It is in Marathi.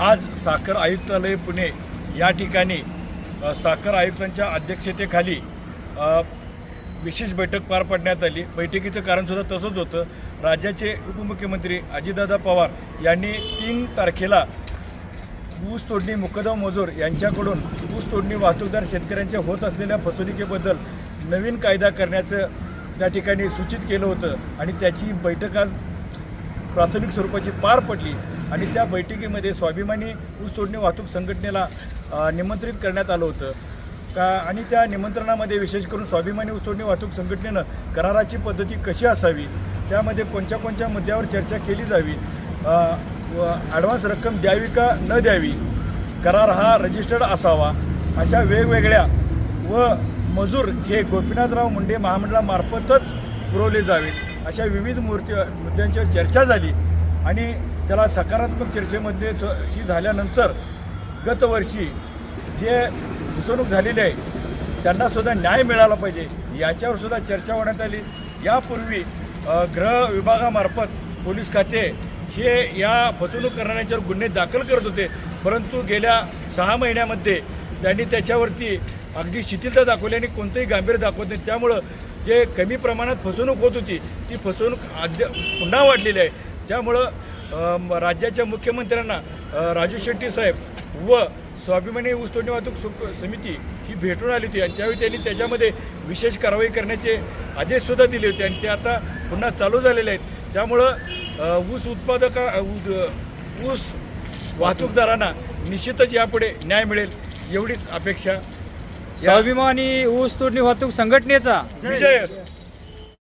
आज साखर आयुक्तालय पुणे या ठिकाणी साखर आयुक्तांच्या अध्यक्षतेखाली विशेष बैठक पार पाडण्यात आली. बैठकीचं कारणसुद्धा तसंच होतं. राज्याचे उपमुख्यमंत्री अजितदादा पवार यांनी तीन तारखेला ऊस तोडणी मुकदम मजूर यांच्याकडून ऊस तोडणी वाहतूकदार शेतकऱ्यांच्या होत असलेल्या फसवणुकीबद्दल नवीन कायदा करण्याचं त्या ठिकाणी सूचित केलं होतं आणि त्याची बैठक आज प्राथमिक स्वरूपाची पार पडली. आणि त्या बैठकीमध्ये स्वाभिमानी ऊस तोडणी वाहतूक संघटनेला निमंत्रित करण्यात आलं होतं. का आणि त्या निमंत्रणामध्ये विशेष करून स्वाभिमानी ऊस तोडणी वाहतूक संघटनेनं कराराची पद्धती कशी असावी त्यामध्ये कोणत्या कोणत्या मुद्द्यावर चर्चा केली जावी व ॲडव्हान्स रक्कम द्यावी का न द्यावी करार हा रजिस्टर्ड असावा अशा वेगवेगळ्या व मजूर हे गोपीनाथराव मुंडे महामंडळामार्फतच पुरवले जावेत अशा विविध मूर्ती मुद्द्यांच्यावर चर्चा झाली. आणि त्याला सकारात्मक चर्चेमध्ये शी झाल्यानंतर गतवर्षी जे फसवणूक झालेली आहे त्यांनासुद्धा न्याय मिळाला पाहिजे. याच्यावरसुद्धा चर्चा होण्यात आली. यापूर्वी गृह विभागामार्फत पोलीस खाते हे या फसवणूक करणाऱ्यांच्यावर गुन्हे दाखल करत होते. परंतु गेल्या सहा महिन्यामध्ये त्यांनी त्याच्यावरती अगदी शिथिलता दाखवली आणि कोणतंही गांभीर्य दाखवत नाही. त्यामुळं जे कमी प्रमाणात फसवणूक होत होती ती फसवणूक अद्या पुन्हा वाढलेली आहे. त्यामुळं राज्याच्या मुख्यमंत्र्यांना राजू शेट्टी साहेब व स्वाभिमानी ऊस तोडणी वाहतूक समिती ही भेटून आली होती आणि त्यावेळी त्यांनी त्याच्यामध्ये विशेष कारवाई करण्याचे आदेशसुद्धा दिले होते आणि ते आता पुन्हा चालू झालेले आहेत त्यामुळं ऊस उत्पादका ऊस वाहतूकदारांना निश्चितच यापुढे न्याय मिळेल एवढीच अपेक्षा स्वाभिमानी ऊस तोडणी वाहतूक संघटनेचा विजय.